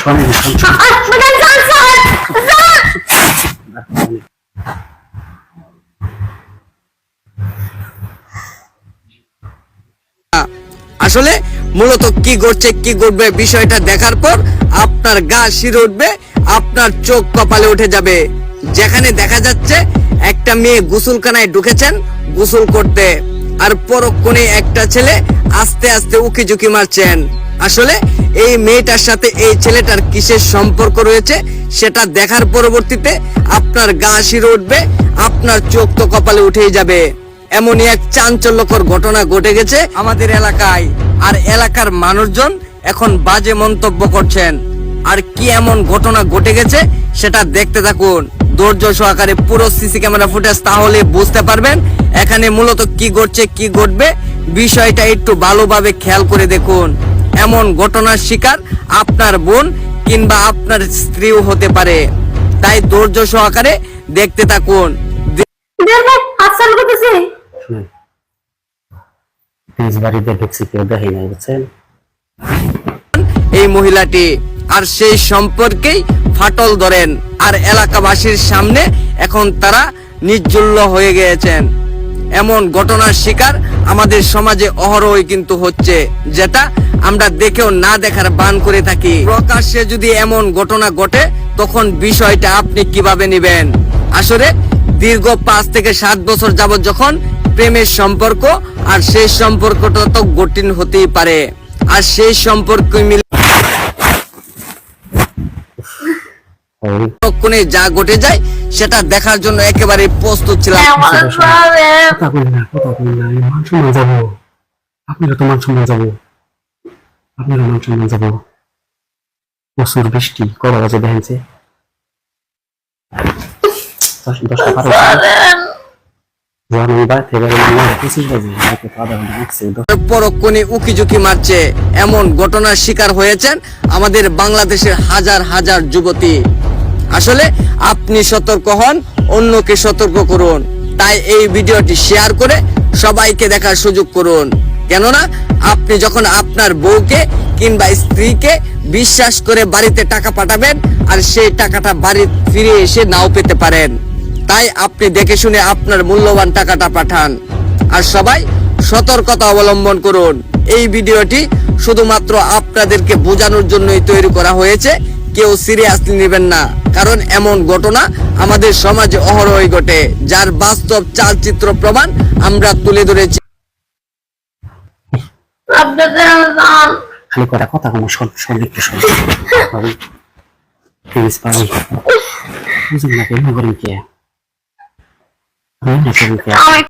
শোন। আসলে মূলত কি ঘটছে কি ঘটবে বিষয়টা দেখার পর আপনার গা শিরে উঠবে আপনার চোখ কপালে উঠে যাবে। যেখানে দেখা যাচ্ছে একটা মেয়ে গোসলখানায় ঢুকেছেন গোসল করতে। আর পরক্ষণে একটা ছেলে আস্তে আস্তে উকি ঝুঁকি মারছেন। আসলে এই মেয়েটার সাথে এই ছেলেটার কিসের সম্পর্ক রয়েছে সেটা দেখার পরবর্তীতে আপনার গা শিরে উঠবে, আপনার চোখ তো কপালে উঠেই যাবে। এমনই এক চাঞ্চল্যকর ঘটনা ঘটে গেছে আমাদের এলাকায়। আর এলাকার মানুষজন এখন বাজে মন্তব্য করছেন। আর কি এমন ঘটনা ঘটে গেছে সেটা দেখতে থাকুন। ধৈর্য সহকারে পুরো সিসি ক্যামেরা ফুটেজ তাহলে বুঝতে পারবেন এখানে মূলত কি ঘটছে, কি ঘটবে। বিষয়টা একটু ভালোভাবে খেয়াল করে দেখুন। এমন ঘটনার শিকার আপনার বোন কিংবা আপনার স্ত্রীও হতে পারে। তাই ধৈর্য সহকারে দেখতে থাকুন। এই মহিলাটি আর সেই সম্পর্কেই ফাটল ধরেন। আর এলাকাবাসীর সামনে এখন তারা নির্জুল্য হয়ে গিয়েছেন। এমন ঘটনার শিকার আমাদের সমাজে অহরহই কিন্তু হচ্ছে। যেটা আমরা দেখেও না দেখার বান করে থাকি। প্রকাশ্যে যদি এমন ঘটনা ঘটে তখন বিষয়টা আপনি কীভাবে নেবেন? আসলে দীর্ঘ পাঁচ থেকে সাত বছর যাবত যখন প্রেমের সম্পর্ক আর সেই সম্পর্কটা তো কঠিন হতেই পারে। আর সেই সম্পর্ক মিলে যা ঘটে যায় সেটা দেখার জন্য একেবারে প্রস্তুত ছিলাম। আমার কথা বলি না কথা বলি না। আমি মান সম্মান যাব আপনারও তো মান সম্মান যাব আপনারও মান সম্মান যাব প্রচুর বৃষ্টি দশটা পরক্ষণে উকি ঝুঁকি মারছে এমন ঘটনার শিকার হয়েছেন আমাদের বাংলাদেশের হাজার হাজার যুবতী। আসলে আপনি সতর্ক হন, অন্যকে সতর্ক করুন। তাই এই ভিডিওটি শেয়ার করে সবাইকে দেখার সুযোগ করুন। কেননা, আপনি যখন আপনার বউকে কিংবা স্ত্রীকে বিশ্বাস করে বাড়িতে টাকা পাঠাবেন, আর সেই টাকাটা বাড়ি ফিরে এসে নাও পেতে পারেন। তাই আপনি দেখে শুনে আপনার মূল্যবান টাকাটা পাঠান। আর সবাই সতর্কতা অবলম্বন করুন। এই ভিডিওটি শুধুমাত্র আপনাদেরকে বোঝানোর জন্যই তৈরি করা হয়েছে। কেউ সিরিয়াসলি নেবেন না। কারণ এমন ঘটনা আমাদের সমাজে অহরহই ঘটে যার বাস্তব চালচিত্র প্রমাণ আমরা তুলে ধরেছি। খালি কটা কথা কোনো শোন শোন একটু শোন। ভাবি প্লিজ ভাবি বুঝুন না কেন করেন কে? আমি না করেন কে? আমি